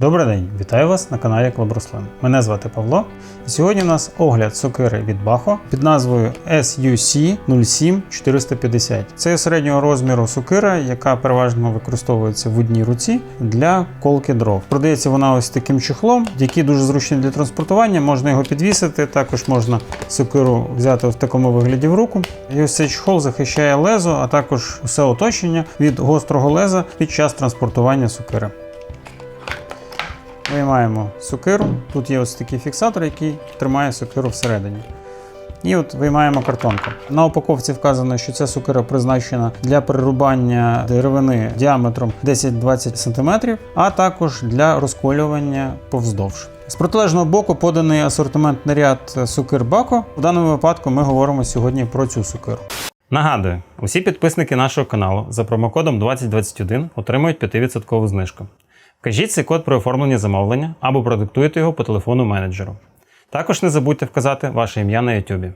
Добрий день, вітаю вас на каналі Клуб Руслан. Мене звати Павло. І сьогодні у нас огляд сокири від Бахо під назвою SUC 07450. Це середнього розміру сокира, яка переважно використовується в одній руці для колки дров. Продається вона ось таким чехлом, який дуже зручний для транспортування. Можна його підвісити, також можна сокиру взяти в такому вигляді в руку. І ось цей чехол захищає лезо, а також усе оточення від гострого леза під час транспортування сокири. Виймаємо сокиру. Тут є ось такий фіксатор, який тримає сокиру всередині. І от виймаємо картонку. На упаковці вказано, що ця сокира призначена для перерубання деревини діаметром 10-20 см, а також для розколювання повздовж. З протилежного боку поданий асортиментний ряд сокир Бако. У даному випадку ми говоримо сьогодні про цю сокиру. Нагадую, усі підписники нашого каналу за промокодом 2021 отримують 5% знижку. Вкажіть цей код при оформленні замовлення або продиктуйте його по телефону менеджеру. Також не забудьте вказати ваше ім'я на YouTube.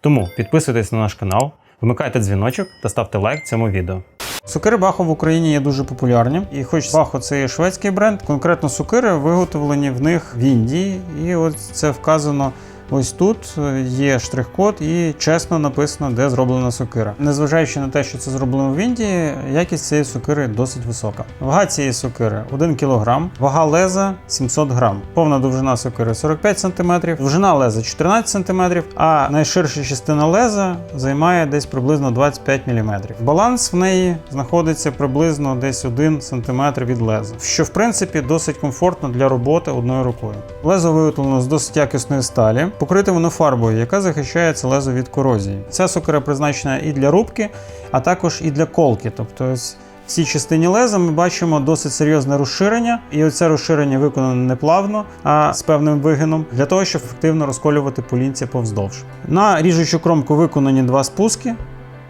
Тому підписуйтесь на наш канал, вмикайте дзвіночок та ставте лайк цьому відео. Сокири Бахо в Україні є дуже популярні, і хоч Бахо це є шведський бренд, конкретно сокири виготовлені в них в Індії, і от це вказано. Ось тут є штрих-код і чесно написано, де зроблена сокира. Незважаючи на те, що це зроблено в Індії, якість цієї сокири досить висока. Вага цієї сокири 1 кг, вага леза 700 г, повна довжина сокири 45 см, довжина леза 14 см, а найширша частина леза займає десь приблизно 25 мм. Баланс в неї знаходиться приблизно десь 1 см від леза, що в принципі досить комфортно для роботи одною рукою. Лезо виготовлено з досить якісної сталі. Покрите воно фарбою, яка захищає це лезо від корозії. Ця сокира призначена і для рубки, а також і для колки. Тобто в цій частині леза ми бачимо досить серйозне розширення, і оце розширення виконане не плавно, а з певним вигином, для того, щоб ефективно розколювати полінця повздовж. На ріжучу кромку виконані два спуски.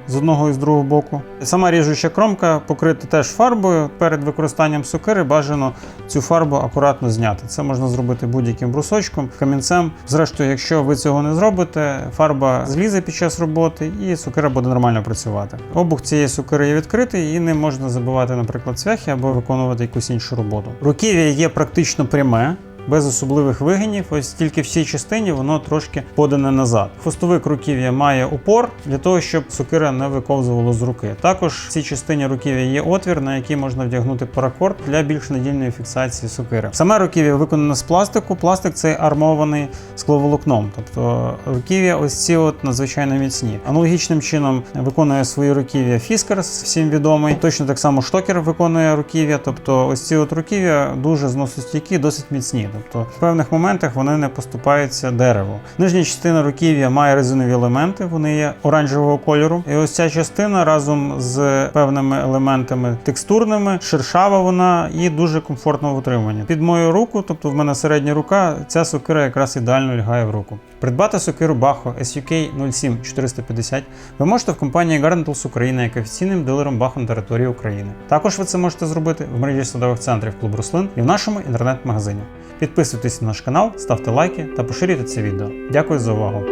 З одного і з другого боку. Сама ріжуча кромка покрита теж фарбою. Перед використанням сокири бажано цю фарбу акуратно зняти. Це можна зробити будь-яким брусочком, камінцем. Зрештою, якщо ви цього не зробите, фарба злізе під час роботи і сокира буде нормально працювати. Обух цієї сокири є відкритий і ним можна забивати, наприклад, цвяхи або виконувати якусь іншу роботу. Руків'я є практично пряме без особливих вигинів. Ось тільки в цій частині воно трошки подане назад. Хвостовик руків'я має упор для того, щоб сокира не виковзувало з руки. Також в цій частині руків'я є отвір, на який можна вдягнути паракорд для більш надільної фіксації сокири. Саме руків'я виконане з пластику. Пластик цей армований скловолокном. Тобто руків'я ось ці от надзвичайно міцні. Аналогічним чином виконує свої руків'я Фіскерс, всім відомий. Точно так само штокер виконує руків'я. Тобто ось ці от руків'я дуже зносостійкі, досить міцні. Тобто в певних моментах вони не поступаються дереву. Нижня частина руків'я має резинові елементи, вони є оранжевого кольору. І ось ця частина разом з певними елементами текстурними, шершава вона і дуже комфортно в утриманні. Під мою руку, тобто в мене середня рука, ця сокира якраз ідеально лягає в руку. Придбати сокиру Baho SUK 07450 ви можете в компанії Garden Україна як офіційним дилером Baho на території України. Також ви це можете зробити в мережі садових центрів Клуб Руслин і в нашому інтернет-магазині. Підписуйтесь на наш канал, ставте лайки та поширюйте це відео. Дякую за увагу!